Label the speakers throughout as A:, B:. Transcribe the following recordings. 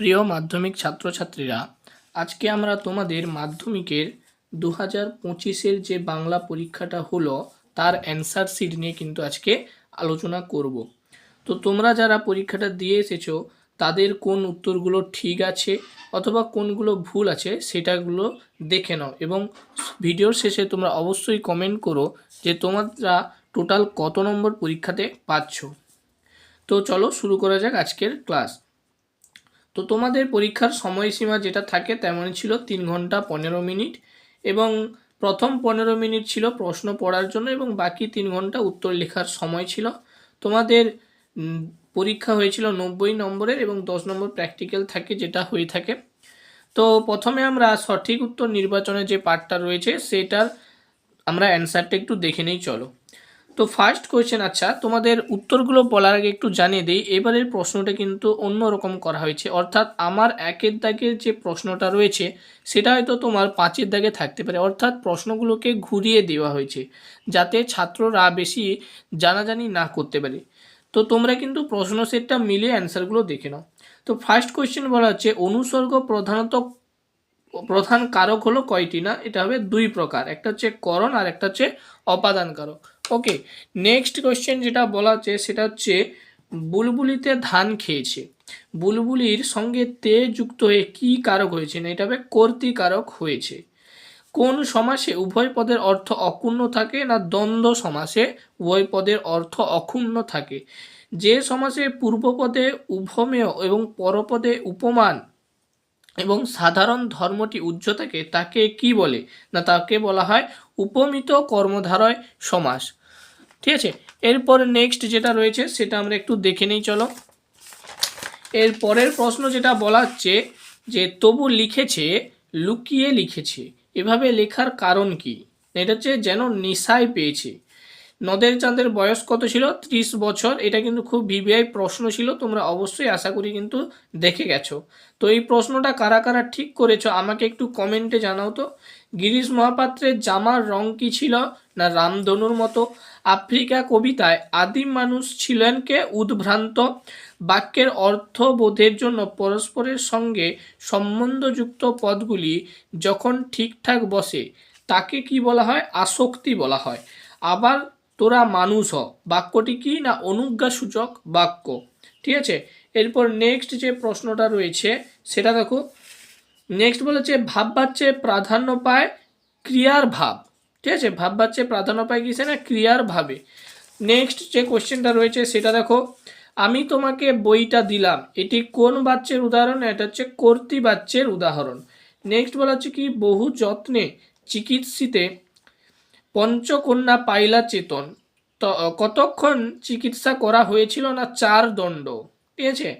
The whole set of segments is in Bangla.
A: প্রিয় মাধ্যমিক ছাত্রছাত্রীরা, আজকে আমরা তোমাদের মাধ্যমিকের দু হাজার পঁচিশের যে বাংলা পরীক্ষাটা হলো, তার অ্যান্সার শিট নিয়ে কিন্তু আজকে আলোচনা করব। তো তোমরা যারা পরীক্ষাটা দিয়ে এসেছ, তাদের কোন উত্তরগুলো ঠিক আছে অথবা কোনগুলো ভুল আছে, সেটাগুলো দেখে নাও এবং ভিডিওর শেষে তোমরা অবশ্যই কমেন্ট করো যে তোমরা টোটাল কত নম্বর পরীক্ষাতে পাচ্ছ তো চলো শুরু করা যাক আজকের ক্লাস তো তোমাদের পরীক্ষার সময়সীমা যেটা থাকে তেমনই ছিল তিন ঘণ্টা পনেরো মিনিট এবং প্রথম পনেরো মিনিট ছিল প্রশ্ন পড়ার জন্য এবং বাকি তিন ঘণ্টা উত্তর লেখার সময় ছিল। তোমাদের পরীক্ষা হয়েছিল নব্বই নম্বরের এবং দশ নম্বর প্র্যাকটিক্যাল থাকে যেটা হয়ে থাকে। তো প্রথমে আমরা সঠিক উত্তর নির্বাচনের যে পার্টটা রয়েছে সেটার আমরা অ্যান্সারটা একটু দেখে নেই, চলো। তো ফার্স্ট কোয়েশ্চেন আচ্ছা তোমাদের উত্তরগুলো বলার আগে একটু জানিয়ে দিই। এবারের প্রশ্নটা কিন্তু অন্য রকম করা হয়েছে। অর্থাৎ আমার একের দাগের যে প্রশ্নটা রয়েছে, সেটা হয়তো তোমার পাঁচের দাগে থাকতে পারে। অর্থাৎ প্রশ্নগুলোকে ঘুরিয়ে দেওয়া হয়েছে, যাতে ছাত্ররা বেশি জানাজানি না করতে পারে। তো তোমরা কিন্তু প্রশ্ন সেটটা মিলিয়ে অ্যান্সারগুলো দেখে নাও। তো ফার্স্ট কোয়েশ্চেন বলা হচ্ছে, অনুসর্গ প্রধানত, প্রধান কারক হলো কয়টি না? এটা হবে দুই প্রকার। একটা হচ্ছে করণ আর একটা হচ্ছে অপাদান কারক ওকে নেক্সট কোয়েশ্চেন যেটা বলা হচ্ছে, সেটা হচ্ছে বুলবুলিতে ধান খেয়েছে। বুলবুলির সঙ্গে তে যুক্ত হয়ে কি কারক হয়েছে? না, এটা কর্তৃকারক হয়েছে। কোন সমাসে উভয় পদের অর্থ অক্ষুণ্ণ থাকে, না দ্বন্দ্ব সমাসে উভয় পদের অর্থ অক্ষুণ্ণ থাকে? যে সমাসে পূর্বপদে উভমেয় এবং পরপদে উপমান এবং সাধারণ ধর্মটি উজ্জ্ব থাকে, তাকে কি বলে? না, তাকে বলা হয় উপমিত কর্মধারয় সমাস। ঠিক আছে? এরপর নেক্সট যেটা রয়েছে, সেটা আমরা একটু দেখে নিই, চলো। এর পরের প্রশ্ন যেটা বলা হচ্ছে যে, তবু লিখেছে, লুকিয়ে লিখেছে, এভাবে লেখার কারণ কি? এটা হচ্ছে যেন নেশায় পেয়েছে। নদের চাঁদের বয়স কত ছিল? ত্রিশ বছর। এটা কিন্তু খুব ভিভিআই প্রশ্ন ছিল, তোমরা অবশ্যই আশা করি কিন্তু দেখে গেছো। তো এই প্রশ্নটা কারা কারা ঠিক করেছ, আমাকে একটু কমেন্টে জানাও তো। গিরিশ মহাপাত্রের জামার রং কি ছিল না রামধনুর মতো? আফ্রিকা কবিতায় আদিম মানুষ ছিলেন কে উদ্ভ্রান্ত? বাক্যের অর্থবোধের জন্য পরস্পরের সঙ্গে সম্বন্ধযুক্ত পদগুলি যখন ঠিকঠাক বসে, তাকে কি বলা হয়? আসক্তি বলা হয়। আবার তোরা মানুষ হ, বাক্যটি কি না অনুজ্ঞাসূচক বাক্য? ঠিক আছে? এরপর নেক্সট যে প্রশ্নটা রয়েছে, সেটা দেখো। নেক্সট বলেছে, ভাব বাচ্চে প্রাধান্য পায় ক্রিয়ার ভাব। ঠিক আছে? ভাব বাচ্চে প্রাধান্য পায় কিসে না? ক্রিয়ার ভাবে। নেক্সট যে কোশ্চেনটা রয়েছে, সেটা দেখো। আমি তোমাকে বইটা দিলাম। এটি কোন বাচ্চের উদাহরণ? এটা হচ্ছে কর্তৃ বাচ্চের উদাহরণ। নেক্সট বলা হচ্ছে কি? বহু যত্নে চিকিৎসিতে পঞ্চকন্যা পাইলা চেতন। কতক্ষণ চিকিৎসা করা হয়েছিল না? চার দণ্ড। ঠিক আছে?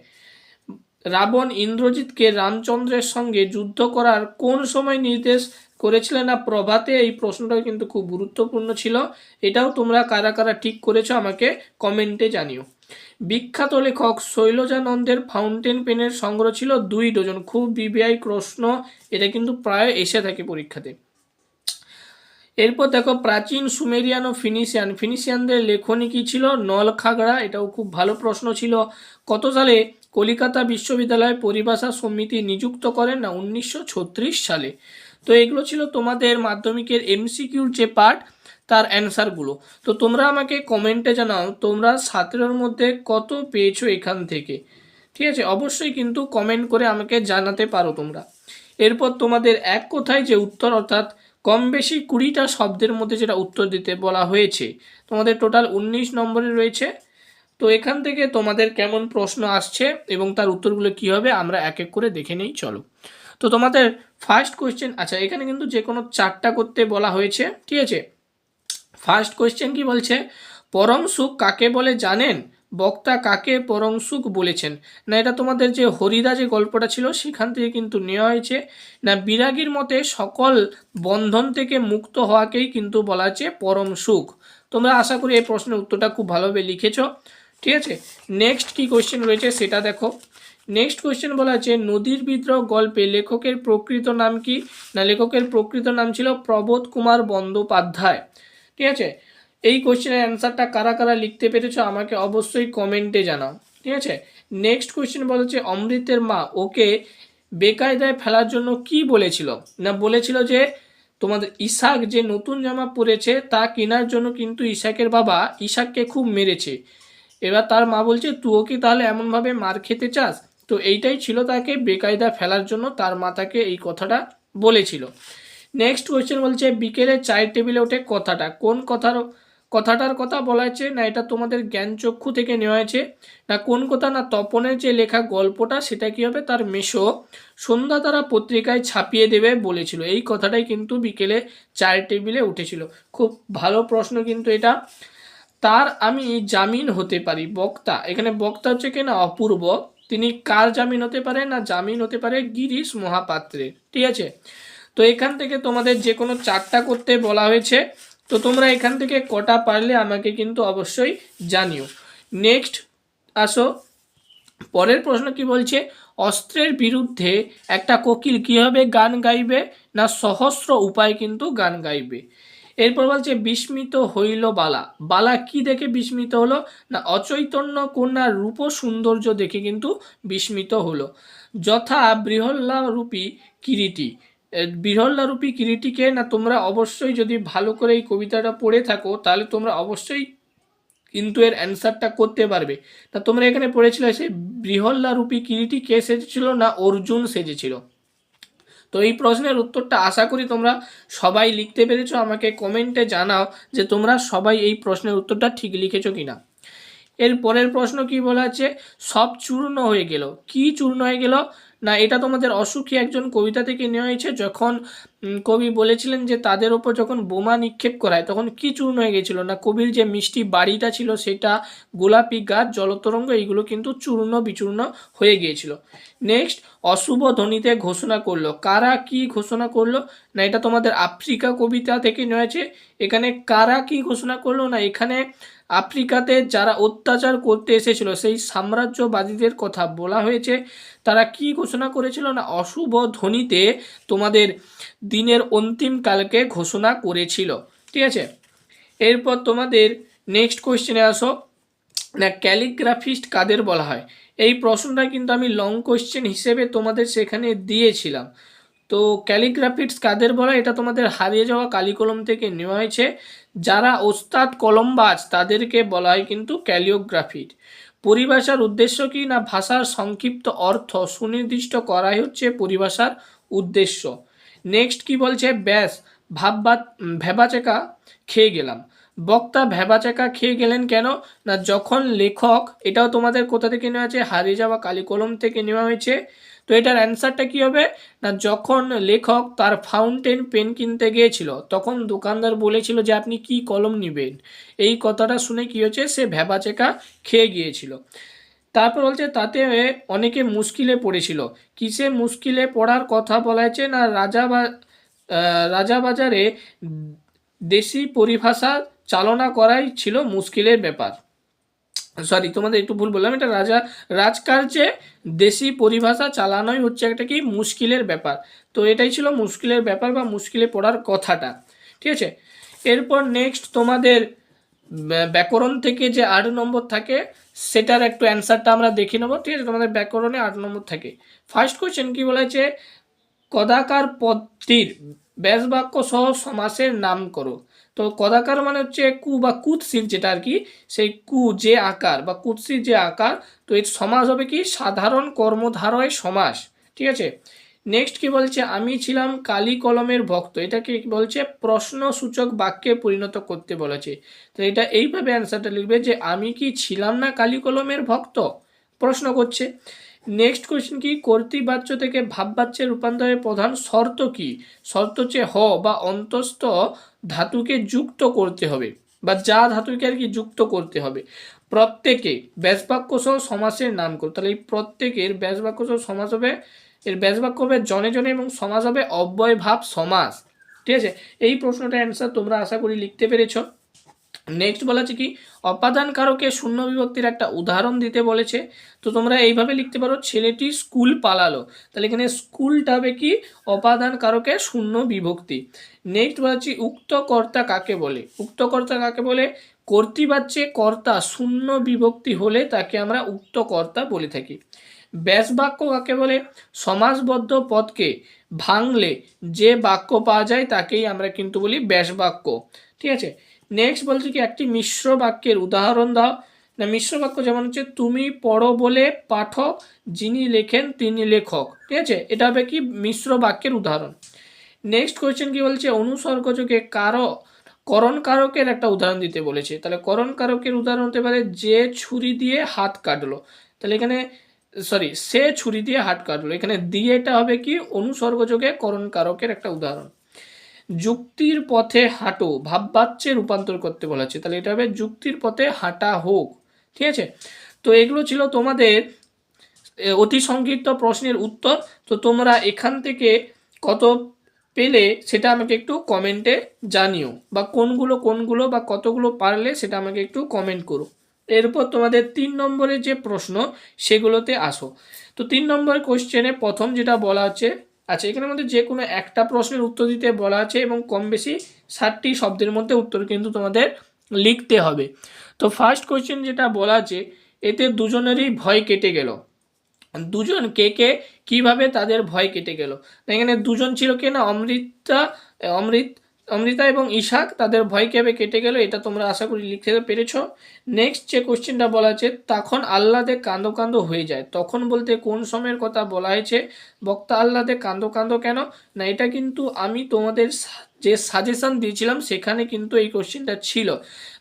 A: রাবণ ইন্দ্রজিৎকে রামচন্দ্রের সঙ্গে যুদ্ধ করার কোন সময় নির্দেশ করেছিলেন না? প্রভাতে এই প্রশ্নটাও কিন্তু খুব গুরুত্বপূর্ণ ছিল। এটাও তোমরা কারা কারা ঠিক করেছ আমাকে কমেন্টে জানিও। বিখ্যাত লেখক শৈলজানন্দের ফাউন্টেন পেনের সংগ্রহ ছিল দুই ডজন। খুব বিবিআই প্রশ্ন, এটা কিন্তু প্রায় এসে থাকে পরীক্ষাতে। এরপর দেখো, প্রাচীন সুমেরিয়ান ও ফিনিশিয়ান। ফিনিশিয়ানদের লেখনী কী ছিল? নলখাগড়া, এটাও খুব ভালো প্রশ্ন ছিল। কত সালে কলিকাতা বিশ্ববিদ্যালয় পরিভাষা সমিতি নিযুক্ত করেন না উনিশশো ছত্রিশ সালে। তো এগুলো ছিল তোমাদের মাধ্যমিকের এমসিকিউর যে পার্ট, তার অ্যান্সারগুলো। তো তোমরা আমাকে কমেন্টে জানাও, তোমরা সতেরোর মধ্যে কত পেয়েছ এখান থেকে? ঠিক আছে? অবশ্যই কিন্তু কমেন্ট করে আমাকে জানাতে পারো তোমরা। এরপর তোমাদের এক কথায় যে উত্তর, অর্থাৎ কম বেশি কুড়িটা শব্দের মধ্যে যেটা উত্তর দিতে বলা হয়েছে, তোমাদের টোটাল উনিশ নম্বরে রয়েছে। তো এখান থেকে তোমাদের কেমন প্রশ্ন আসছে এবং তার উত্তরগুলো কী হবে, আমরা এক এক করে দেখে নেই, চলো। তো তোমাদের ফার্স্ট কোয়েশ্চেন আচ্ছা এখানে কিন্তু যে কোনো চারটা করতে বলা হয়েছে, ঠিক আছে? ফার্স্ট কোয়েশ্চেন কি বলছে? পরম সুখ কাকে বলে জানেন? বক্তা কাকে পরম সুখ বলেছেন? না, এটা তোমাদের যে হরিদা যে গল্পটা ছিল, সেখান থেকে কিন্তু নেওয়া হয়েছে। না, বিরাগীর মতে সকল বন্ধন থেকে মুক্ত হওয়াকেই কিন্তু বলা হচ্ছে পরম সুখ। তোমরা আশা করি এই প্রশ্নের উত্তরটা খুব ভালোভাবে লিখেছো। ঠিক আছে? নেক্সট কি কোয়েশ্চেন রয়েছে সেটা দেখো। নেক্সট কোয়েশ্চেন বলা আছে, নদীর বিদ্রোহ গল্পে লেখকের প্রকৃত নাম কি? না, লেখকের প্রকৃত নাম ছিল প্রবোধ কুমার বন্দ্যোপাধ্যায়। ঠিক আছে? এই কোশ্চেনের অ্যান্সারটা কারা কারা লিখতে পেরেছ আমাকে অবশ্যই কমেন্টে জানাও। ঠিক আছে? নেক্সট কোয়েশ্চেন বলেছে অমৃতের মা ওকে বেকায়দায় ফেলার জন্য কি বলেছিল? না, বলেছিল যে তোমাদের ইসাক যে নতুন জামা পরেছে তা কেনার জন্য কিন্তু ইসাকের বাবা ইসাককে খুব মেরেছে। এবার তার মা বলছে তুও কি তাহলে এমনভাবে মার খেতে চাস? তো এইটাই ছিল তাকে বেকায়দা ফেলার জন্য তার মা তাকে এই কথাটা বলেছিল। নেক্সট কোয়েশ্চেন বলছে, বিকেলে চায়ের টেবিলে ওঠে কথাটা। কোন কথার, কথাটার কথা বলা হয়েছে না এটা তোমাদের জ্ঞানচক্ষু থেকে নেওয়া হয়েছে? না কোন কথা না তপনের যে লেখা গল্পটা সেটা কি হবে? তার মেশো সন্ধ্যা তারা পত্রিকায় ছাপিয়ে দেবে বলেছিল। এই কথাটাই কিন্তু বিকেলে চায়ের টেবিলে উঠেছিল। খুব ভালো প্রশ্ন কিন্তু এটা। তার আমি জামিন হতে পারি, বক্তা। এখানে বক্তা হচ্ছে কি না, অপূর্ব। তিনি কার জামিন হতে পারে না জামিন হতে পারে গিরিশ মহাপাত্রের ঠিক আছে? তো এখান থেকে তোমাদের যে কোনো চারটা করতে বলা হয়েছে, তো তোমরা এখান থেকে কটা পারলে আমাকে কিন্তু অবশ্যই জানিও। নেক্সট আসো। পরের প্রশ্ন কি বলছে, অস্ত্রের বিরুদ্ধে একটা কোকিল কীভাবে গান গাইবে, না সহস্র উপায় কিন্তু গান গাইবে? এরপর বলছে, বিস্মিত হইল বালা। বালা কি দেখে বিস্মিত হলো? না, অচৈতন্য কন্যার রূপ সৌন্দর্য দেখে কিন্তু বিস্মিত হলো। যথা বৃহল্লা রূপী কিরিটি। বৃহল্লা রূপী কিরিটিকে না, তোমরা অবশ্যই যদি ভালো করে এই কবিতাটা পড়ে থাকো, তাহলে তোমরা অবশ্যই কিন্তু এর অ্যান্সারটা করতে পারবে। তা তোমরা এখানে পড়েছিলে সে বৃহল্লা রূপী কিরিটি কে সেজেছিল? না, অর্জুন সেজেছিল। তো এই প্রশ্নের উত্তরটা আশা করি তোমরা সবাই লিখতে পেরেছ। আমাকে কমেন্টে জানাও যে তোমরা সবাই এই প্রশ্নের উত্তরটা ঠিক লিখেছো কিনা। এর পরের প্রশ্ন কি বলা আছে? সব চূর্ণ হয়ে গেল। কি চূর্ণ হয়ে গেল? না, এটা তোমাদের অসুখী একজন কবিতা থেকে নেওয়া হয়েছে, যখন কবি বলেছিলেন যে তাদের ওপর যখন বোমা নিক্ষেপ করায়, তখন কি চূর্ণ হয়ে গেছিল? না, কবির যে মিষ্টি বাড়িটা ছিল, সেটা গোলাপি গাছ, জলতরঙ্গ, এইগুলো কিন্তু চূর্ণ বিচূর্ণ হয়ে গিয়েছিল। নেক্সট অশুভ ধ্বনিতে ঘোষণা করল। কারা কি ঘোষণা করল? না, এটা তোমাদের আফ্রিকা কবিতা থেকে নেওয়া হয়েছে। এখানে কারা কি ঘোষণা করল? না, এখানে আফ্রিকাতে যারা অত্যাচার করতে এসেছিল, সেই সাম্রাজ্যবাদীদের কথা বলা হয়েছে। তারা কি ঘোষণা করেছিল না অশুভ ধ্বনিতে তোমাদের দিনের অন্তিম কালকে ঘোষণা করেছিল? ঠিক আছে? এরপর তোমাদের নেক্সট কোয়েশ্চেনে আসো। না ক্যালিগ্রাফিস্ট কাদের বলা হয়? এই প্রশ্নটা কিন্তু আমি লং কোয়েশ্চেন হিসেবে তোমাদের সেখানে দিয়েছিলাম। তো ক্যালিগ্রাফিটস কাদের বলা? এটা তোমাদের হারিয়ে যাওয়া কালিকলম থেকে নেওয়া হয়েছে। যারা ওস্তাদ কলম্বাজ, তাদেরকে বলা হয় কিন্তু ক্যালিওগ্রাফিট। পরিভাষার উদ্দেশ্য কি না ভাষার সংক্ষিপ্ত অর্থ সুনির্দিষ্ট করাই হচ্ছে পরিভাষার উদ্দেশ্য। নেক্সট কি বলছে? ব্যাস, ভাববা ভেবাচেকা খেয়ে গেলাম। বক্তা ভেবাচেকা খেয়ে গেলেন কেন? না যখন লেখক, এটাও তোমাদের কোথা থেকে নেওয়া হয়েছে? হারিয়ে যাওয়া কালিকলম থেকে নেওয়া হয়েছে। তো এটার অ্যান্সারটা কি হবে? না যখন লেখক তার ফাউন্টেন পেন কিনতে গিয়েছিল তখন দোকানদার বলেছিল যে আপনি কি কলম নেবেন? এই কথাটা শুনে কি হচ্ছে সে ভেবাচেকা খেয়ে গিয়েছিল। তারপর বলছে তাতে অনেকে মুশকিলে পড়েছিল। কিসে মুশকিলে পড়ার কথা বলা হয়েছে? না রাজা বা আহ, রাজাবাজারে দেশি পরিভাষা চালনা করাই ছিল মুশকিলের ব্যাপার। সরি তোমাদের একটু ভুল বললাম, এটা রাজা, রাজকার্যে দেশি পরিভাষা চালানোই হচ্ছে একটা কি মুশকিলের ব্যাপার। তো এটাই ছিল মুশকিলের ব্যাপার বা মুশকিলে পড়ার কথাটা, ঠিক আছে? এরপর নেক্সট তোমাদের ব্যা- ব্যাকরণ থেকে যে আট নম্বর থাকে, সেটার একটু অ্যান্সারটা আমরা দেখে নেব, ঠিক আছে? তোমাদের ব্যাকরণে আট নম্বর থাকে। ফার্স্ট কোয়েশ্চেন কি বলেছে? কদাকার পদটির ব্যাসবাক্য সহ সমাসের নাম করো। তো কদাকার মানে হচ্ছে কু বা কুৎসির যেটা আর কি, সেই কু যে আকার বা কুৎসির যে আকার, তো এর সমাস হবে কি সাধারণ কর্মধারয় সমাস, ঠিক আছে? নেক্সট কি বলছে? আমি ছিলাম কালি কলমের ভক্ত। এটাকে কি বলছে? প্রশ্নসূচক বাক্যে পরিণত করতে বলেছে। তো এটা এইভাবে অ্যান্সারটা লিখবে যে আমি কি ছিলাম না কালি কলমের ভক্ত? প্রশ্ন করছে। নেক্সট কোয়েশ্চেন কি? কর্তৃবাচ্য থেকে ভাববাচ্যের রূপান্তরের প্রধান শর্ত কি? শর্ত হচ্ছে হ বা অন্তস্থ ধাতুকে যুক্ত করতে হবে বা যা ধাতুকে আর কি যুক্ত করতে হবে। প্রত্যেকে ব্যাসবাক্য সহ সমাসের নাম করো তাহলে এই প্রত্যেকের ব্যাসবাক্য সহ সমাস হবে, এর ব্যাসবাক্য হবে জনে জনে এবং সমাস হবে অব্যয় ভাব সমাস। ঠিক আছে? এই প্রশ্নটার অ্যান্সার তোমরা আশা করি লিখতে পেরেছ। নেক্সট বলা আছে কি অপাদান কারকে শূন্য বিভক্তির একটা উদাহরণ দিতে বলেছে। তো তোমরা এইভাবে লিখতে পারো, ছেলেটি স্কুল পালালো। তাহলে এখানে স্কুলটা হবে কি অপাদান কারকে শূন্য বিভক্তি। নেক্সট বলা উক্ত কর্তা কাকে বলে? উক্ত কর্তা কাকে বলে? কর্তৃবাচ্যে কর্তা শূন্য বিভক্তি হলে তাকে আমরা উক্ত কর্তা বলে থাকি। ব্যাস বাক্য কাকে বলে? সমাজবদ্ধ পদকে ভাঙলে যে বাক্য পাওয়া যায় তাকেই আমরা কিন্তু বলি ব্যাস বাক্য। ঠিক আছে? নেক্সট বলছে কি, একটি মিশ্র বাক্যের উদাহরণ দাও। না মিশ্র বাক্য যেমন হচ্ছে, তুমি পড়ো বলে পাঠক, যিনি লেখেন তিনি লেখক। ঠিক আছে? এটা হবে কি, মিশ্র বাক্যের উদাহরণ। নেক্সট কোয়েশ্চেন কি বলছে, অনুসর্গযোগে কারও, করণ কারকের একটা উদাহরণ দিতে বলেছে। তাহলে করণ কারকের উদাহরণ হতে পারে, যে ছুরি দিয়ে হাত কাটলো। তাহলে এখানে সরি সে ছুরি দিয়ে হাত কাটলো। এখানে দিয়েটা হবে কি, অনুসর্গযোগে করণ কারকের একটা উদাহরণ। যুক্তির পথে হাঁটো, ভাববাচ্যে রূপান্তর করতে বলা আছে তাহলে এটা হবে যুক্তির পথে হাঁটা হোক। ঠিক আছে? তো এগুলো ছিল তোমাদের অতি সংক্ষিপ্ত প্রশ্নের উত্তর। তো তোমরা এখান থেকে কত পেলে সেটা আমাকে একটু কমেন্টে জানিও। বা কোনগুলো কোনগুলো বা কতগুলো পারলে সেটা আমাকে একটু কমেন্ট করো। এরপর তোমাদের তিন নম্বরের যে প্রশ্ন সেগুলোতে আসো। তো তিন নম্বর কোশ্চেনে প্রথম যেটা বলা আছে আচ্ছা এখানের মধ্যে যে কোনো একটা প্রশ্নের উত্তর দিতে বলা আছে এবং কম বেশি ষাটটি শব্দের মধ্যে উত্তর কিন্তু তোমাদের লিখতে হবে। তো ফার্স্ট কোয়েশ্চেন যেটা বলা আছে, এতে দুজনেরই ভয় কেটে গেল। দুজন কে কে, কীভাবে তাদের ভয় কেটে গেল? এখানে দুজন ছিল কে না? অমৃতা, অমৃত অমৃতা এবং ইশাক, তাদের ভয় কীভাবে কেটে গেল এটা তোমরা আশা করি লিখতে পেরেছ। নেক্সট যে কোশ্চেনটা বলা আছে, তখন আহ্লাদে কান্দো কান্দো হয়ে যায়। তখন বলতে কোন সময়ের কথা বলা হয়েছে? বক্তা আহ্লাদে কান্দো কান্দো কেন? না, এটা কিন্তু আমি তোমাদের যে সাজেশন দিয়েছিলাম, সেখানে কিন্তু এই কোশ্চেনটা ছিল।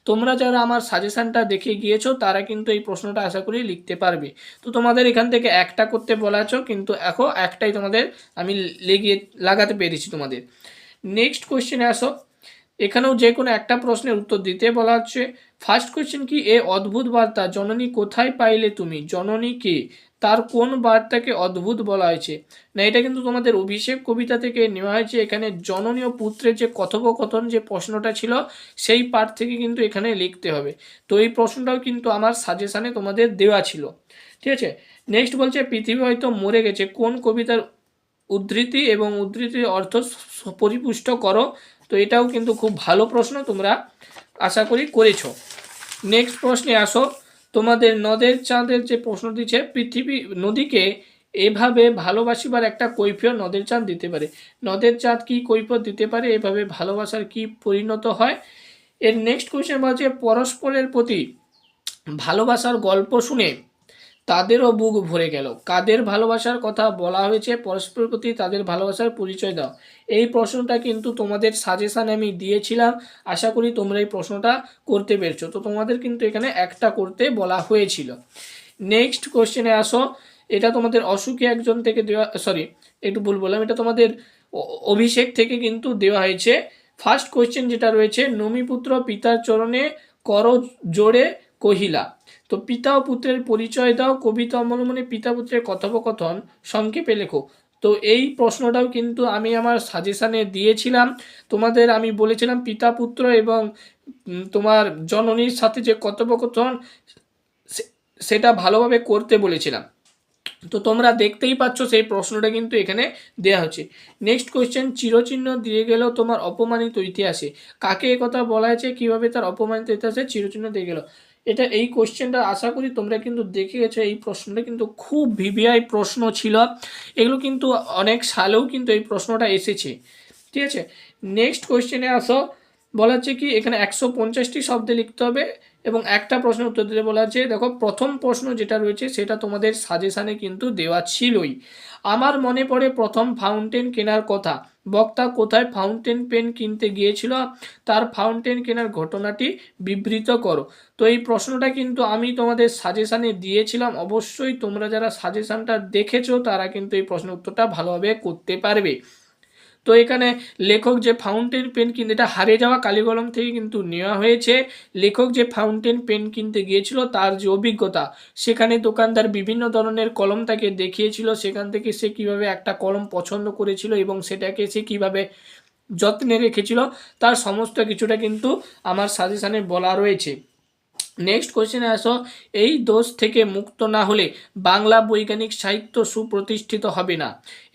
A: তোমরা যারা আমার সাজেশানটা দেখে গিয়েছো, তারা কিন্তু এই প্রশ্নটা আশা করি লিখতে পারবে। তো তোমাদের এখান থেকে একটা করতে বলা আছে, কিন্তু এখন একটাই তোমাদের আমি লেগিয়ে লাগাতে পেরেছি তোমাদের। নেক্সট কোয়েশ্চেনে আসো। এখানেও যে কোনো একটা প্রশ্নের উত্তর দিতে বলা হচ্ছে। ফার্স্ট কোয়েশ্চেন কি? এ অদ্ভুত বার্তা। জননী কোথায় পাইলে তুমি? জননী কে? তার কোন বার্তাকে অদ্ভুত বলা হয়েছে? না, এটা কিন্তু তোমাদের অভিষেক কবিতা থেকে নেওয়া হয়েছে। এখানে জননী ও পুত্রের যে কথোপকথন যে প্রশ্নটা ছিল, সেই পার্ট থেকে কিন্তু এখানে লিখতে হবে। তো এই প্রশ্নটাও কিন্তু আমার সাজেশানে তোমাদের দেওয়া ছিল। ঠিক আছে? নেক্সট বলছে, পৃথিবী হয়তো মরে গেছে। কোন কবিতার উদ্ধৃতি এবং উদ্ধৃতির অর্থ পরিপুষ্ট করো। তো এটাও কিন্তু খুব ভালো প্রশ্ন তোমরা আশা করি করেছ। নেক্সট প্রশ্নে আসো। তোমাদের নদের চাঁদের যে প্রশ্ন দিচ্ছে পৃথিবী, নদীকে এভাবে ভালোবাসিবার একটা কৈফিয়ত নদের চাঁদ দিতে পারে। নদের চাঁদ কি কৈফিয়ত দিতে পারে? এভাবে ভালোবাসার কি পরিণত হয়? এর নেক্সট কোয়েশ্চেন বলছে, পরস্পরের প্রতি ভালোবাসার গল্প শুনে তাদেরও বুক ভরে গেল। কাদের ভালোবাসার কথা বলা হয়েছে, পরস্পরের প্রতি তাদের ভালোবাসার পরিচয় দাও। এই প্রশ্নটা কিন্তু তোমাদের সাজেশান আমি দিয়েছিলাম। আশা করি তোমরা এই প্রশ্নটা করতে পেরেছ। তো তোমাদের কিন্তু এখানে একটা করতে বলা হয়েছিল। নেক্সট কোশ্চেনে আসো। এটা তোমাদের অসুখী একজন থেকে দেওয়া সরি একটু ভুল বললাম। এটা তোমাদের অভিষেক থেকে কিন্তু দেওয়া হয়েছে। ফার্স্ট কোশ্চেন যেটা রয়েছে, নমিপুত্র পিতার চরণে কর জোড়ে কহিলা। তো পিতা ও পুত্রের পরিচয় দাও, কবিতা অবলম্বনে পিতা পুত্রের কথোপকথন, সংক্ষেপে লেখো। তো এই প্রশ্নটাও কিন্তু আমি আমার সাজেশানে দিয়েছিলাম। তোমাদের আমি বলেছিলাম পিতা পুত্র এবং তোমার জননীর সাথে যে কথোপকথন সেটা ভালোভাবে করতে বলেছিলাম। তো তোমরা দেখতেই পাচ্ছ সেই প্রশ্নটা কিন্তু এখানে দেয়া হচ্ছে। নেক্সট কোয়েশ্চেন চিরচিহ্ন দিয়ে গেল তোমার অপমানিত ইতিহাসে। কাকে কথা বলা হয়েছে? কীভাবে তার অপমানিত ইতিহাসে চিরচিহ্ন দিয়ে গেল? এটা এই কোশ্চেনটা আশা করি তোমরা কিন্তু দেখে গেছো। এই প্রশ্নটা কিন্তু খুব ভিভিআই প্রশ্ন ছিল। এগুলো কিন্তু অনেক সালেও কিন্তু এই প্রশ্নটা এসেছে। ঠিক আছে? নেক্সট কোশ্চেনে আসো। বলা হচ্ছে কি, এখানে একশো পঞ্চাশটি শব্দে লিখতে হবে। এবং একটা প্রশ্ন উত্তর দিতে বলা আছে, দেখো, প্রথম প্রশ্ন যেটা রয়েছে সেটা তোমাদের সাজেশানে কিন্তু দেওয়া ছিলই। আমার মনে পড়ে প্রথম ফাউন্টেন কেনার কথা। বক্তা কোথায় ফাউন্টেন পেন কিনতে গিয়েছিল? তার ফাউন্টেন কেনার ঘটনাটি বিবৃত করো। তো এই প্রশ্নটা কিন্তু আমি তোমাদের সাজেশানে দিয়েছিলাম। অবশ্যই তোমরা যারা সাজেশানটা দেখেছ, তারা কিন্তু এই প্রশ্নের উত্তরটা ভালোভাবে করতে পারবে। তো এখানে লেখক যে ফাউন্টেন পেন কিনতে এটা হারিয়ে যাওয়া কালি কলম থেকে কিন্তু নেওয়া হয়েছে। লেখক যে ফাউন্টেন পেন কিনতে গিয়েছিল তার যে অভিজ্ঞতা, সেখানে দোকানদার বিভিন্ন ধরনের কলম তাকে দেখিয়েছিল, সেখান থেকে সে কীভাবে একটা কলম পছন্দ করেছিল এবং সেটাকে সে কীভাবে যত্নে রেখেছিল, তার সমস্ত কিছুটা কিন্তু আমার সাজেশানে বলা রয়েছে। নেক্সট কোয়েশ্চেনে আসো, এই দোষ থেকে মুক্ত না হলে বাংলা বৈজ্ঞানিক সাহিত্য সুপ্রতিষ্ঠিত হবে না।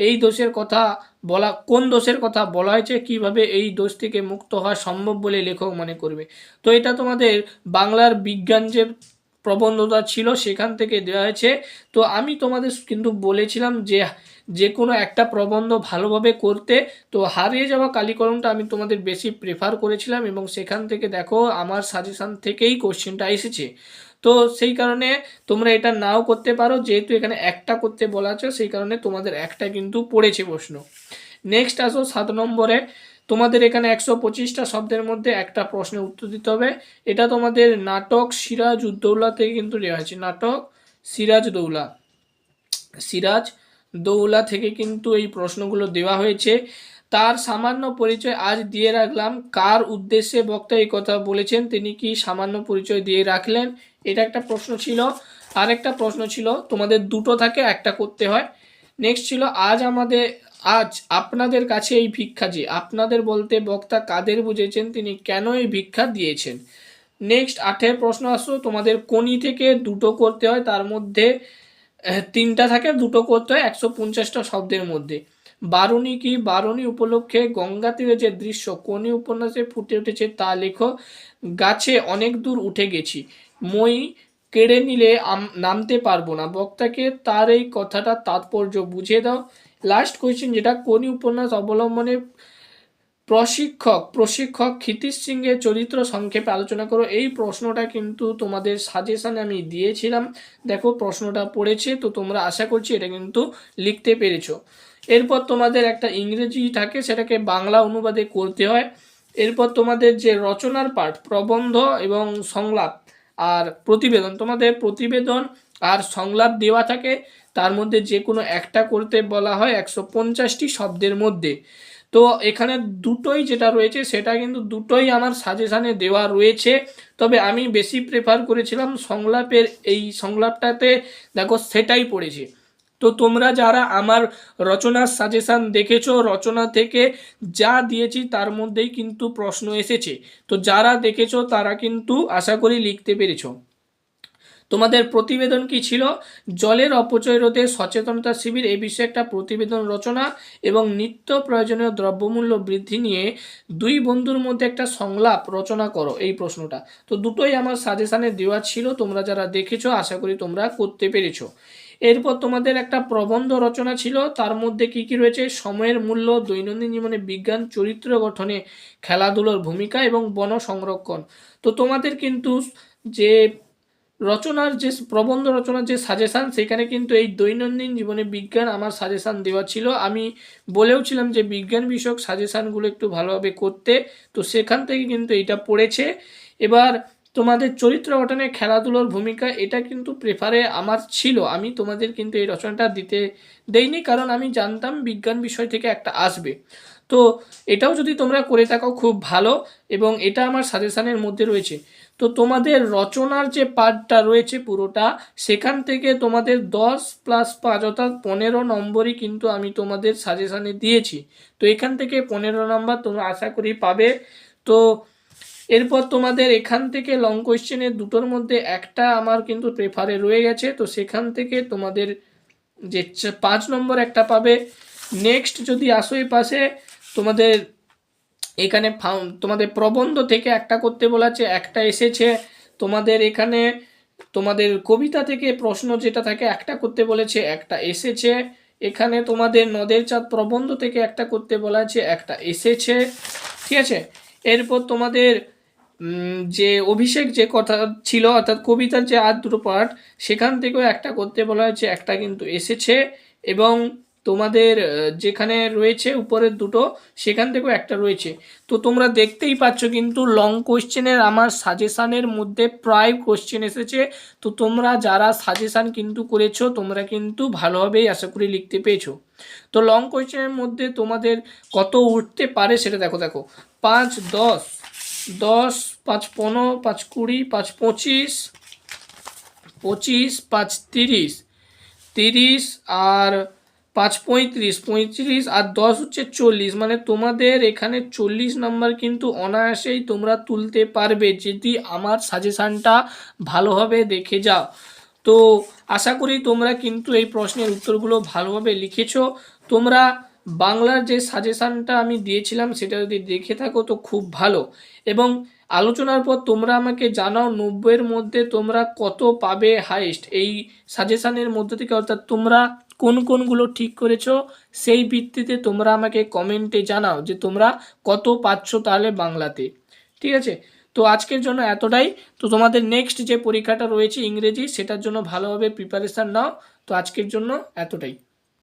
A: এই দোষের কথা বলা, কোন দোষের কথা বলা হয়েছে, কীভাবে এই দোষ থেকে মুক্ত হওয়া সম্ভব বলে লেখক মনে করবে। তো এটা তোমাদের বাংলার বিজ্ঞান যে প্রবন্ধতা ছিল সেখান থেকে দেওয়া হয়েছে। তো আমি তোমাদের কিন্তু বলেছিলাম যে যে কোনো একটা প্রবন্ধ ভালোভাবে করতে, তো হারিয়ে যাওয়া কালীকরণটা আমি তোমাদের বেশি প্রেফার করেছিলাম এবং সেখান থেকে দেখো আমার সাজেশান থেকেই কোশ্চেনটা এসেছে। তো সেই কারণে তোমরা এটা নাও করতে পারো, যেহেতু এখানে একটা করতে বলা আছে, সেই কারণে তোমাদের একটা কিন্তু পড়েছে প্রশ্ন। নেক্সট আসো সাত নম্বরে। তোমাদের এখানে একশো পঁচিশটা শব্দের মধ্যে একটা প্রশ্নের উত্তর দিতে হবে। এটা তোমাদের নাটক সিরাজ উদ্দৌলা থেকে কিন্তু দেওয়া হয়েছে। নাটক সিরাজ দৌলা সিরাজ দৌলা থেকে কিন্তু এই প্রশ্নগুলো দেওয়া হয়েছে। তার সামান্য পরিচয় আজ দিয়ে রাখলাম। কার উদ্দেশ্যে বক্তা এই কথা বলেছেন, তিনি কি সামান্য পরিচয় দিয়ে রাখলেন? এটা একটা প্রশ্ন ছিল। আর একটা প্রশ্ন ছিল, তোমাদের দুটো থাকে, একটা করতে হয়। নেক্সট ছিল, আজ আমাদের, আজ আপনাদের কাছে এই ভিক্ষা যে, আপনাদের বলতে বক্তা কাদের বুঝেছেন, তিনি কেন এই ভিক্ষা দিয়েছেন? নেক্সট আঠের প্রশ্ন আসো তোমাদের কোনি থেকে দুটো করতে হয়, তার মধ্যে তিনটা থাকে, দুটো করতে হয়, একশো পঞ্চাশটা শব্দের মধ্যে। বারুণী কি? বারুণী উপলক্ষে গঙ্গা তীরে যে দৃশ্য কোনি উপন্যাসে ফুটে উঠেছে তা লেখো, গাছে অনেক দূর উঠে গেছি। মই কেড়ে নিলে নামতে পারব না। বক্তাকে তার এই কথাটা তাৎপর্য বুঝিয়ে দাও। লাস্ট কোয়েশ্চেন যেটা কোনি উপন্যাস অবলম্বনে প্রশিক্ষক প্রশিক্ষক ক্ষিতিশ সিংয়ের চরিত্র সংক্ষেপে আলোচনা করো। এই প্রশ্নটা কিন্তু তোমাদের সাজেশনে আমি দিয়েছিলাম। দেখো, প্রশ্নটা পড়েছে, তো তোমরা আশা করছি এটা কিন্তু লিখতে পেরেছ। এরপর তোমাদের একটা ইংরেজি থাকে, সেটাকে বাংলা অনুবাদে করতে হয়। এরপর তোমাদের যে রচনার পাঠ, প্রবন্ধ এবং সংলাপ আর প্রতিবেদন, তোমাদের প্রতিবেদন আর সংলাপ দেওয়া থাকে। তার মধ্যে যে কোনো একটা করতে বলা হয় একশো পঞ্চাশটি শব্দের মধ্যে। তো এখানে দুটোই যেটা রয়েছে, সেটা কিন্তু দুটোই আমার সাজেশানে দেওয়া রয়েছে। তবে আমি বেশি প্রেফার করেছিলাম সংলাপের, এই সংলাপটাতে দেখো সেটাই পড়েছে। তো তোমরা যারা আমার রচনার সাজেশান দেখেছ, রচনা থেকে যা দিয়েছি তার মধ্যেই কিন্তু প্রশ্ন এসেছে। তো যারা দেখেছ তারা কিন্তু আশা করি লিখতে পেরেছ। তোমাদের প্রতিবেদন কি ছিল? জলের অপচয় রোধে সচেতনতা শিবির এই বিষয়ে একটা প্রতিবেদন রচনা এবং নিত্য প্রয়োজনীয় দ্রব্যমূল্য বৃদ্ধি নিয়ে দুই বন্ধুর মধ্যে একটা সংলাপ রচনা করো এই প্রশ্নটা। তো দুটোই আমার সাজেশানে দেওয়া ছিল, তোমরা যারা দেখেছ, আশা করি তোমরা করতে পেরেছ। এরপর তোমাদের একটা প্রবন্ধ রচনা ছিল, তার মধ্যে কি কি রয়েছে? সময়ের মূল্য, দৈনন্দিন জীবনে বিজ্ঞান, চরিত্র গঠনে খেলাধুলোর ভূমিকা এবং বন সংরক্ষণ। তো তোমাদের কিন্তু যে রচনার যে প্রবন্ধ রচনার যে সাজেশান সেখানে কিন্তু এই দৈনন্দিন জীবনে বিজ্ঞান আমার সাজেশান দেওয়া ছিল। আমি বলেও ছিলাম যে বিজ্ঞান বিষয়ক সাজেশানগুলো একটু ভালোভাবে করতে। তো সেখান থেকে কিন্তু এটা পড়েছে। এবার তোমাদের চরিত্র গঠনে খেলাধুলোর ভূমিকা, এটা কিন্তু প্রেফারে আমার ছিল। আমি তোমাদের কিন্তু এই রচনাটা দিতে দেইনি, কারণ আমি জানতাম বিজ্ঞান বিষয় থেকে একটা আসবে। তো এটাও যদি তোমরা করে থাকো, খুব ভালো। এবং এটা আমার সাজেশানের মধ্যে রয়েছে। তো তোমাদের রচনার যে পার্টটা রয়েছে পুরোটা, সেখান থেকে তোমাদের দশ প্লাস পাঁচ অর্থাৎ পনেরো নম্বরই কিন্তু আমি তোমাদের সাজেশানে দিয়েছি। তো এখান থেকে পনেরো নম্বর তোমরা আশা করি পাবে। তো এরপর তোমাদের এখান থেকে লং কোয়েশ্চেনের দুটোর মধ্যে একটা আমার কিন্তু প্রেফারে রয়ে গেছে। তো সেখান থেকে তোমাদের যে পাঁচ নম্বর একটা পাবে। নেক্সট যদি আসো এই পাশে, তোমাদের এখানে তোমাদের প্রবন্ধ থেকে একটা করতে বলা আছে একটা এসেছে। তোমাদের এখানে, তোমাদের কবিতা থেকে প্রশ্ন যেটা থাকে একটা করতে বলেছে, একটা এসেছে। এখানে তোমাদের নদের চাঁদ প্রবন্ধ থেকে একটা করতে বলা আছে একটা এসেছে। ঠিক আছে? এরপর তোমাদের যে অভিষেক যে কথা ছিল, অর্থাৎ কবিতার যে দুটো পার্ট সেখান থেকেও একটা করতে বলা হয়েছে, একটা কিন্তু এসেছে। এবং তোমাদের যেখানে রয়েছে উপরের দুটো, সেখান থেকেও একটা রয়েছে। তো তোমরা দেখতেই পাচ্ছ কিন্তু লং কোশ্চেনের আমার সাজেশানের মধ্যে প্রায় কোশ্চেন এসেছে। তো তোমরা যারা সাজেশান কিন্তু করেছ, তোমরা কিন্তু ভালোভাবেই আশা করি লিখতে পেয়েছ। তো লং কোশ্চেনের মধ্যে তোমাদের কত উঠতে পারে সেটা দেখো দেখো। পাঁচ, দশ দশ, পাঁচ পনেরো, পাঁচ কুড়ি, পাঁচ পঁচিশ পঁচিশ, পাঁচ তিরিশ তিরিশ আর পাঁচ পঁয়ত্রিশ পঁয়ত্রিশ আর দশ হচ্ছে চল্লিশ। মানে তোমাদের এখানে চল্লিশ নাম্বার কিন্তু অনায়াসেই তোমরা তুলতে পারবে যদি আমার সাজেশানটা ভালোভাবে দেখে যাও। তো আশা করি তোমরা কিন্তু এই প্রশ্নের উত্তরগুলো ভালোভাবে লিখেছো। তোমরা বাংলার যে সাজেশানটা আমি দিয়েছিলাম সেটা যদি দেখে থাকো তো খুব ভালো। এবং আলোচনার পর তোমরা আমাকে জানাও নব্বইয়ের মধ্যে তোমরা কত পাবে হাইস্ট এই সাজেশানের মধ্যে থেকে অর্থাৎ তোমরা কোন কোনগুলো ঠিক করেছ, সেই ভিত্তিতে তোমরা আমাকে কমেন্টে জানাও যে তোমরা কত পাচ্ছ তাহলে বাংলাতে। ঠিক আছে? তো আজকের জন্য এতটাই। তো তোমাদের নেক্সট যে পরীক্ষাটা রয়েছে ইংরেজি, সেটার জন্য ভালোভাবে প্রিপারেশান নাও। তো আজকের জন্য এতটাই।